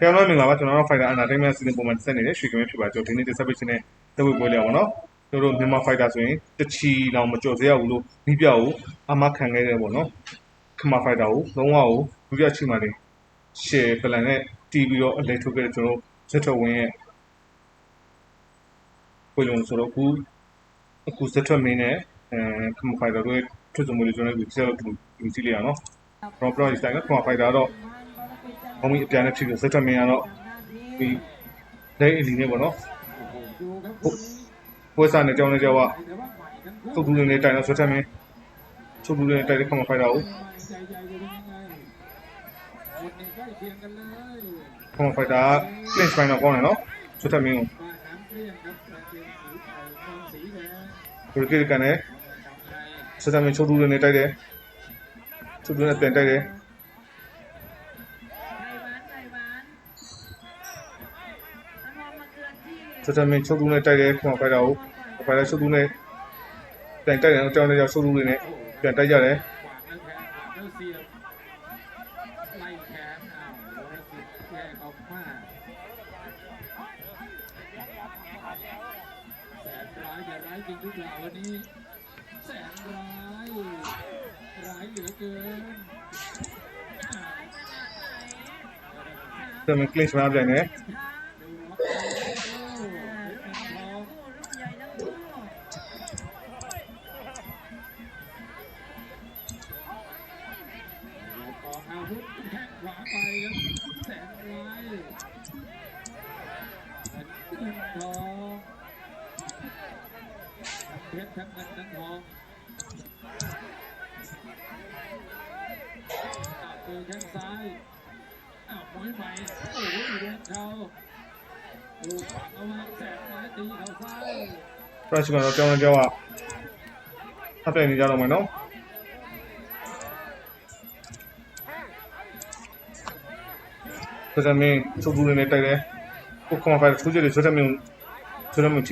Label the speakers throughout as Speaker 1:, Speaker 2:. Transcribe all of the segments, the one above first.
Speaker 1: တရားလုံးမင်္ဂလာပါကျွန်တော်တို့ Fighter Entertainment စီစဉ်ပုံမှန်တက်နေတယ်ရွှေကမင်းဖြစ်ပါကြောဒီနေ့တက်ဆက်ပေးခြင်းနဲ့တက်ဝေပွဲလေးပါတော့ကျွန်တော်တို့မြန်မာ Fighter ဆိုရင်တချီလောင်မကြော်စေရဘူးလို့မိပြကိုအမခံခဲ့တယ်ပေါ့နော်ခမ Fighter ကိုလုံးဝကိုမိပြချိမှနေ share plan နဲ့တီးပြီးတော့အလဲထုတ်ခဲ့တဲ့ကျွန်တော်ဇက်တော်ဝင်းရဲ့ပွဲလုံးဆိုတော့အခုအခုဇက်ထွက်မင်းနဲ့အဲခမ Fighter တို့ရဲ့ထွတ်စုံမှုလေးကျွန်တော်တို့ဆက်လို့ဒီစီလေးရနော် Pro Pro စတိုင်းကခမ Fighter တော့ ဘုံမီအပြန်နဲ့ဖြစ်ပြီးဇက်ထွက်မင်းကတော့ဒီလက်အလီနဲ့ပေါ့နော်ပွဲစားနဲ့ကြောင်းနဲ့ကြောက်ကသုတ်တူးနေတိုင်တော့ဇက်ထွက်မင်းသုတ်တူးနေတိုင်တဲ့ခမ Fighter ကိုခမ Fighter က clinch ပိုင်းတော့ကောင်းတယ်နော်ဇက်ထွက်မင်းကိုဘယ်ကိကန်နဲ့ဇက်ထွက်မင်းချုပ်တူးနေတိုက်တယ်ချုပ်တူးနေပြန်တိုက်တယ် ဂျိုတာမင်ချုပ်သူနဲ့တိုက်တဲ့ခွန်ဖိုက်တာကိုဖိုက်တာချုပ်သူနဲ့ပြန်တိုက်တယ်အကြောင်းတရားချုပ်သူတွေနဲ့ပြန်တိုက်ကြတယ်တမန်ကလစ်မှာပြန်
Speaker 2: နေ เงินทองทั้งเพชรทั้งเงินทั้งทองอ้าวเจอแข้งซ้ายอ้าวมวยใหม่โอ้โหเดินเข่าลูกฝังเอาไว้แสนร้ายตีเข่าซ้าย
Speaker 1: ပရက်ချကတော့ကြောင်းနဲ့ကြောက်ကအပြန်နေကြတော့မယ်နော်စတမင်ချုပ်သူတွေနဲ့တိုက်တယ် ကိုခေါင်းဖိုက်တာသူကျတယ်စတမင်စတမင်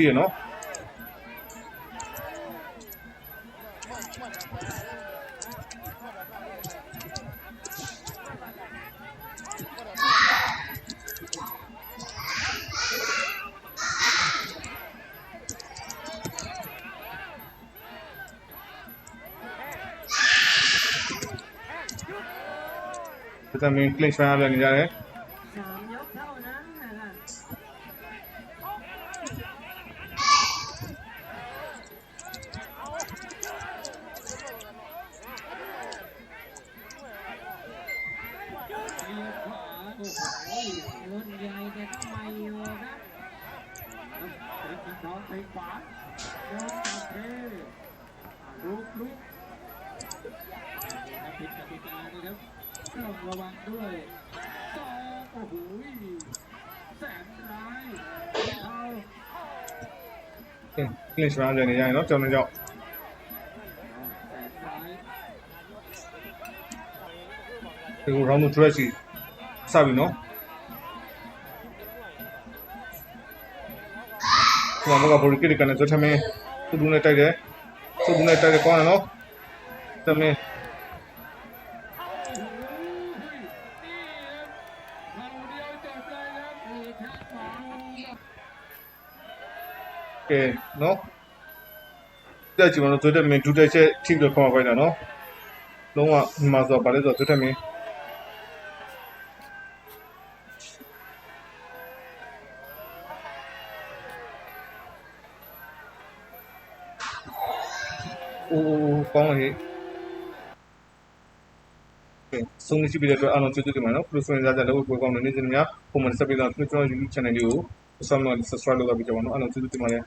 Speaker 3: นใหญ่แต่ก็ไม่อยู่
Speaker 2: นะน้องไปขวาโดนจับเทลุกลุกผิดกติกานะครับต้องระวังด้วยต่อโอ้โหแสนร้ายเอา
Speaker 1: 嗯，那是俺这的眼，老叫那叫。这个让我
Speaker 2: 出来去，啥味呢？
Speaker 1: ဒီမှာကဘော်ရီကစ်ကနဲ့ဇွတ်ထမင်းသူ့ဘူးနဲ့တိုက်တယ်သူ့ဘူးနဲ့တိုက်တယ်ကောင်းတယ်နော်တမင်းကဲနော်တက်ကြည့်မလို့ဇွတ်ထမင်းဒူတက်ချက်ထိလို့ခေါ်ပါခိုင်းတာနော်လုံးဝဒီမှာဆိုတော့ဗာလဲဆိုတော့ဇွတ်ထမင်း အိုးကောင်းလေဆုံးမရှိပြီးတဲ့အတွက်အားလုံးကျေးဇူးတင်ပါတယ်နော်ပရိုဖက်ဆာကြလည်းဝေကောင်းတဲ့နေ့စဉ်များပုံမှန်ဆက်ပြီးတော့ကျွန်တော် YouTube channel လေးကို subscribe လုပ်ပြီးကြပါနော်အားလုံးကျေးဇူးတင်ပါတယ်